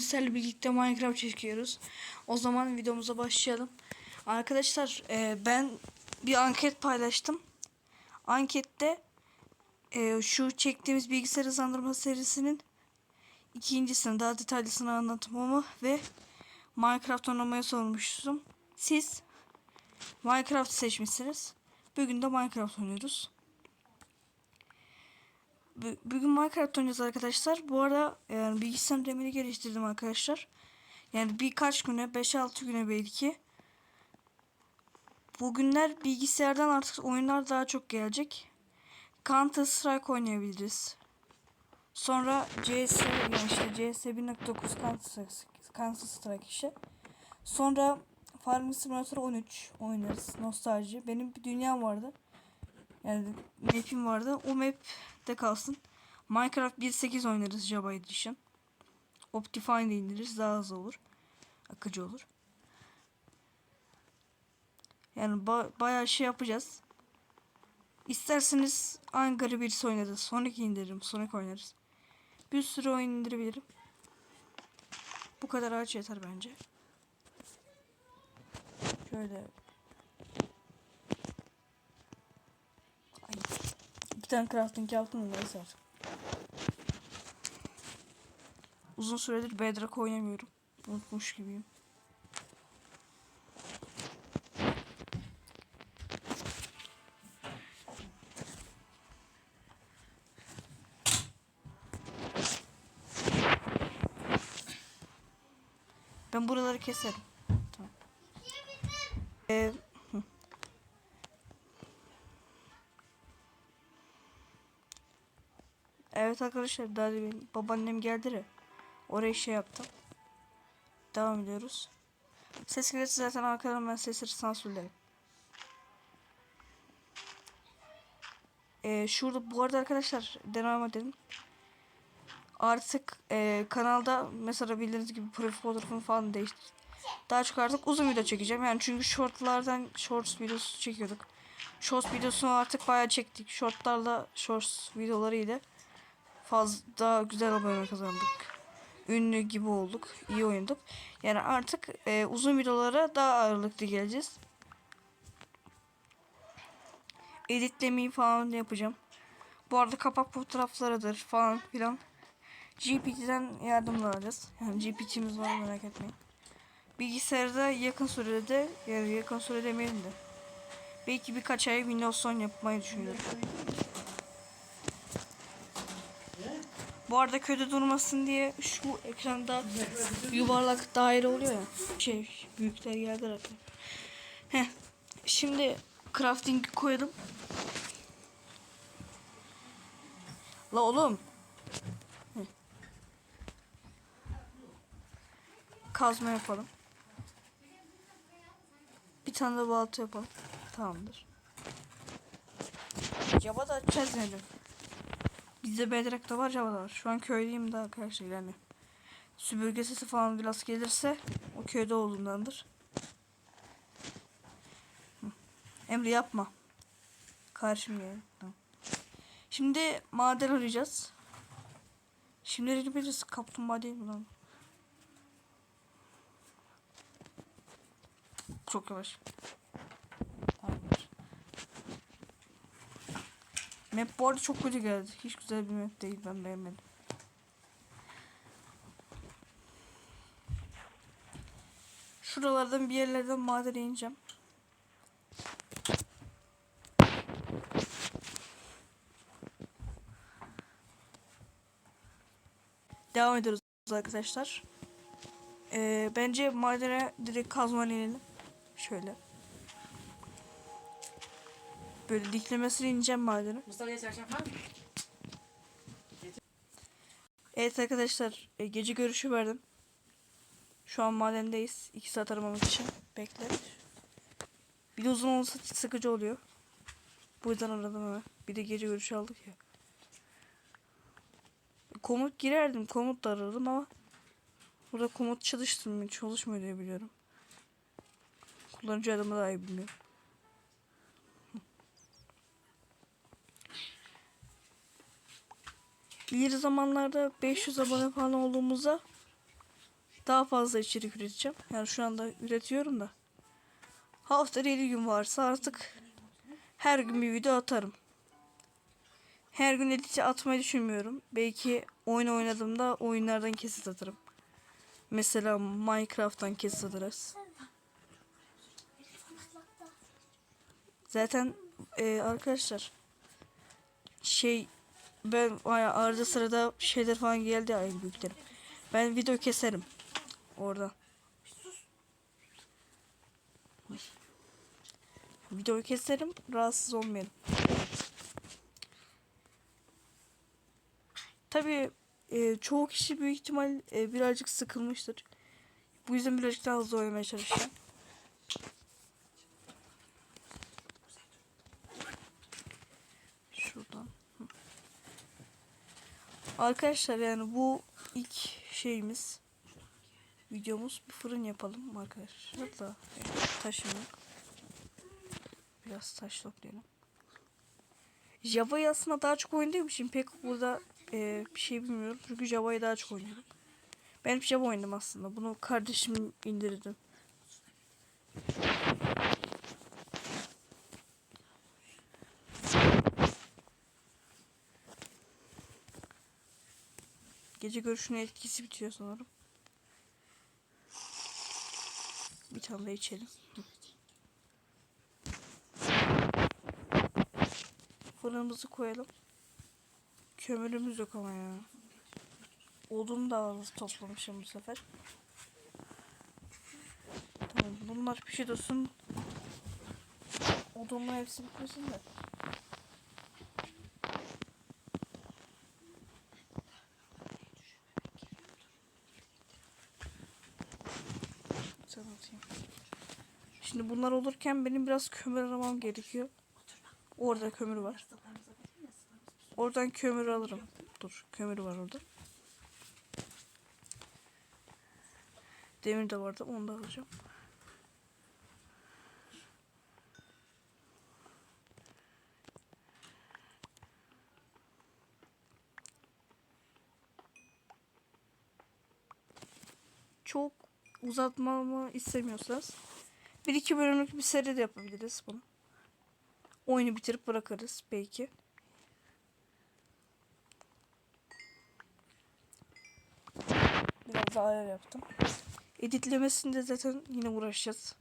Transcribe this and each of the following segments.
sizlerle birlikte Minecraft çekiyoruz. O zaman videomuza başlayalım. Arkadaşlar e, ben bir anket paylaştım. Ankette e, şu çektiğimiz bilgisayar hızlandırma serisinin ikincisini daha detaylısını anlatmamı ve Minecraft oynamaya sormuştum. Siz Minecraft seçmişsiniz. Bugün de Minecraft oynuyoruz. Bu- Bugün Minecraft oynuyoruz arkadaşlar. Bu arada yani bilgisayar RAM'ini geliştirdim arkadaşlar. Yani birkaç güne, 5-6 güne belki. Bugünler bilgisayardan artık oyunlar daha çok gelecek. Counter Strike oynayabiliriz. Sonra CS yani işte CS 1.9 Counter Strike, Counter Strike işte. Sonra Farming Simulator 13 oynarız. Nostalji. Benim bir dünyam vardı. Yani map'im vardı. O map de kalsın. Minecraft 1.8 oynarız Java Edition. Optifine'de indiririz. Daha hızlı olur. Akıcı olur. Yani ba bayağı şey yapacağız. İsterseniz Angara birisi oynarız. Sonic indiririm. Sonic oynarız. Bir sürü oyun indirebilirim. Bu kadar ağaç yeter bence. Şöyle. Tane crafting yaptım neyse artık. Uzun süredir Bedrock oynamıyorum. Unutmuş gibiyim. Ben buraları keserim. Tamam. Ee, evet arkadaşlar daha demin babaannem geldi de oraya şey yaptım. Devam ediyoruz. Ses gelirse zaten arkadan ben sesleri sansürlerim. Ee, şurada bu arada arkadaşlar devam edelim. Artık e, kanalda mesela bildiğiniz gibi profil fotoğrafımı falan değiştirdim. Daha çok artık uzun video çekeceğim. Yani çünkü shortlardan shorts videosu çekiyorduk. Shorts videosunu artık bayağı çektik. Shortlarla shorts videoları ile fazla güzel abone kazandık. Ünlü gibi olduk. iyi oynadık. Yani artık e, uzun videolara daha ağırlıklı geleceğiz. Editlemeyi falan yapacağım. Bu arada kapak fotoğraflarıdır falan filan. GPT'den yardım alacağız. Yani GPT'miz var merak etmeyin. Bilgisayarda yakın sürede yani yakın sürede demeyelim de belki birkaç ay Windows 10 yapmayı düşünüyorum. Bu arada kötü durmasın diye şu ekranda yuvarlak daire oluyor ya. Şey büyükler geldi zaten. Heh. Şimdi crafting koyalım. La oğlum. Kazma yapalım. Bir tane de balta yapalım. Tamamdır. Java da açacağız yani. Bizde Bedrock da var Java da. Şu an köydeyim de arkadaşlar yani. Süpürge sesi falan biraz gelirse o köyde olduğundandır. Hı. Emre yapma. Karşım. Tamam. Şimdi maden arayacağız. Şimdi biliriz kaplumbağa değil mi lan? Çok yavaş. Tamamdır. Map bu arada çok kötü geldi. Hiç güzel bir map değil. Ben beğenmedim. Şuralardan bir yerlerden madene ineceğim. Devam ediyoruz arkadaşlar. Ee, bence madene direkt kazma inelim. Şöyle. Böyle diklemesine ineceğim madene. Mustafa'ya çarşaf var mı? Evet arkadaşlar e, gece görüşü verdim. Şu an madendeyiz. 2 saat aramamız için. Bekle. Bir de uzun olursa sıkıcı oluyor. Bu yüzden aradım hemen. Bir de gece görüşü aldık ya. Komut girerdim. Komut da aradım ama burada komut çalıştırmıyor. Çalışmıyor diye biliyorum. Kullanıcı adımı daha iyi bilmiyorum. İleri zamanlarda 500 abone falan olduğumuzda daha fazla içerik üreteceğim. Yani şu anda üretiyorum da. Haftada 7 gün varsa artık her gün bir video atarım. Her gün editi atmayı düşünmüyorum. Belki oyun oynadığımda oyunlardan kesit atarım. Mesela Minecraft'tan kesit atarız. Zaten e, arkadaşlar şey ben arada sırada şeyler falan geldi ya büyüklerim. Ben video keserim orada. Videoyu keserim rahatsız olmayalım. Tabii e, çoğu kişi büyük ihtimal e, birazcık sıkılmıştır. Bu yüzden birazcık daha hızlı oynamaya çalışacağım. Şuradan. Hı. Arkadaşlar yani bu ilk şeyimiz videomuz bir fırın yapalım arkadaşlar da taşım yok. Biraz taş toplayalım. Java'yı aslında daha çok oynadığım için pek burada e, bir şey bilmiyorum. Çünkü Java'yı daha çok oynuyorum. Ben hep Java oynadım aslında. Bunu kardeşim indirdim. Gece görüşünün etkisi bitiyor sanırım. Bir tane de içelim. Fırınımızı koyalım. Kömürümüz yok ama ya. Odun da toplamışım bu sefer. Tamam bunlar pişi dursun. Odunla hepsi bitmesin de. Şimdi bunlar olurken benim biraz kömür aramam gerekiyor. Orada kömür var. Oradan kömür alırım. Dur kömür var orada. Demir de vardı onu da alacağım. Çok uzatmamı istemiyorsanız bir iki bölümlük bir seri de yapabiliriz bunu. Oyunu bitirip bırakırız belki. Biraz daha ayar yaptım. Editlemesinde zaten yine uğraşacağız.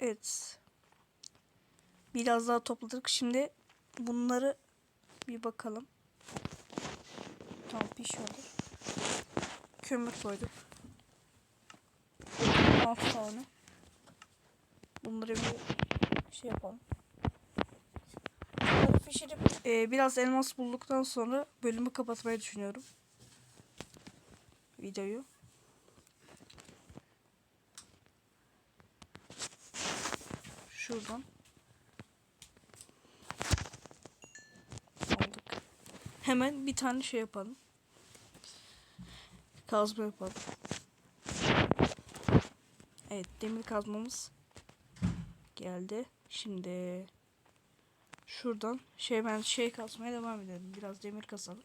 Evet. Biraz daha topladık. Şimdi bunları bir bakalım. Tamam pişiyordur. Kömür koyduk. 6 tane. Bunları bir şey yapalım. Pişirip e, biraz elmas bulduktan sonra bölümü kapatmayı düşünüyorum. Videoyu. Şuradan. Aldık. Hemen bir tane şey yapalım. Kazma yapalım. Evet demir kazmamız geldi. Şimdi şuradan şey ben şey kazmaya devam edelim. Biraz demir kazalım.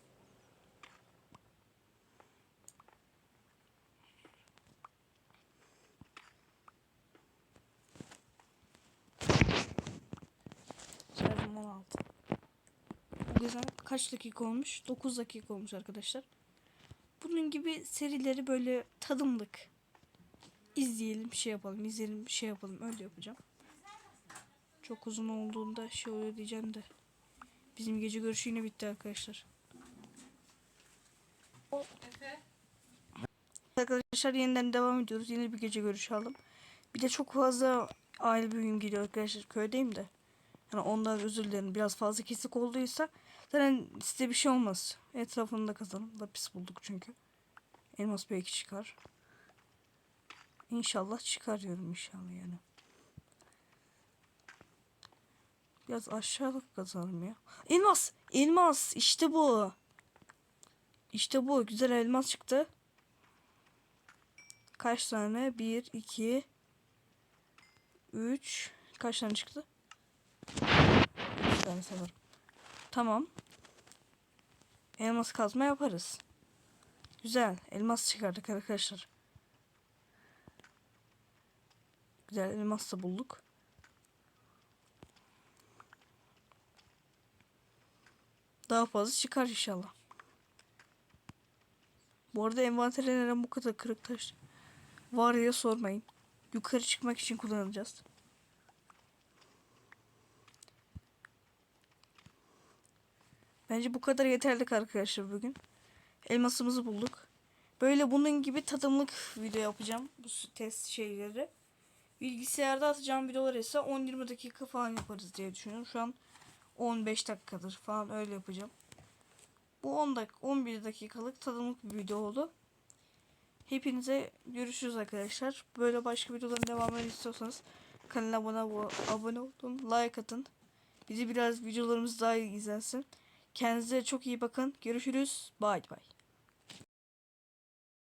Güzel. Kaç dakika olmuş? 9 dakika olmuş arkadaşlar. Bunun gibi serileri böyle tadımlık izleyelim, şey yapalım, izleyelim, şey yapalım. Öyle yapacağım. Çok uzun olduğunda şey oluyor diyeceğim de. Bizim gece görüşü yine bitti arkadaşlar. Arkadaşlar yeniden devam ediyoruz. Yine bir gece görüşü aldım. Bir de çok fazla aile büyüğüm geliyor arkadaşlar. Köydeyim de. Yani ondan özür dilerim. Biraz fazla kesik olduysa zaten size bir şey olmaz. Etrafını da kazalım. Da pis bulduk çünkü. Elmas belki çıkar. İnşallah çıkar diyorum inşallah yani. Biraz aşağılık kazalım ya. Elmas! Elmas! işte bu. İşte bu güzel elmas çıktı. Kaç tane? 1, 2, 3. Kaç tane çıktı? 3 tane sanırım. Tamam. Elmas kazma yaparız. Güzel. Elmas çıkardık arkadaşlar. Güzel elmas da bulduk. Daha fazla çıkar inşallah. Bu arada envantere neden bu kadar kırık taş var ya sormayın. Yukarı çıkmak için kullanacağız. Bence bu kadar yeterli arkadaşlar bugün. Elmasımızı bulduk. Böyle bunun gibi tadımlık video yapacağım. Bu test şeyleri. Bilgisayarda atacağım videolar ise 10-20 dakika falan yaparız diye düşünüyorum. Şu an 15 dakikadır falan öyle yapacağım. Bu 10 dak 11 dakikalık tadımlık bir video oldu. Hepinize görüşürüz arkadaşlar. Böyle başka videoların devamını istiyorsanız kanala abone, abone olun, like atın. Bizi biraz videolarımız daha iyi izlensin. Kendinize çok iyi bakın. Görüşürüz. Bye bye.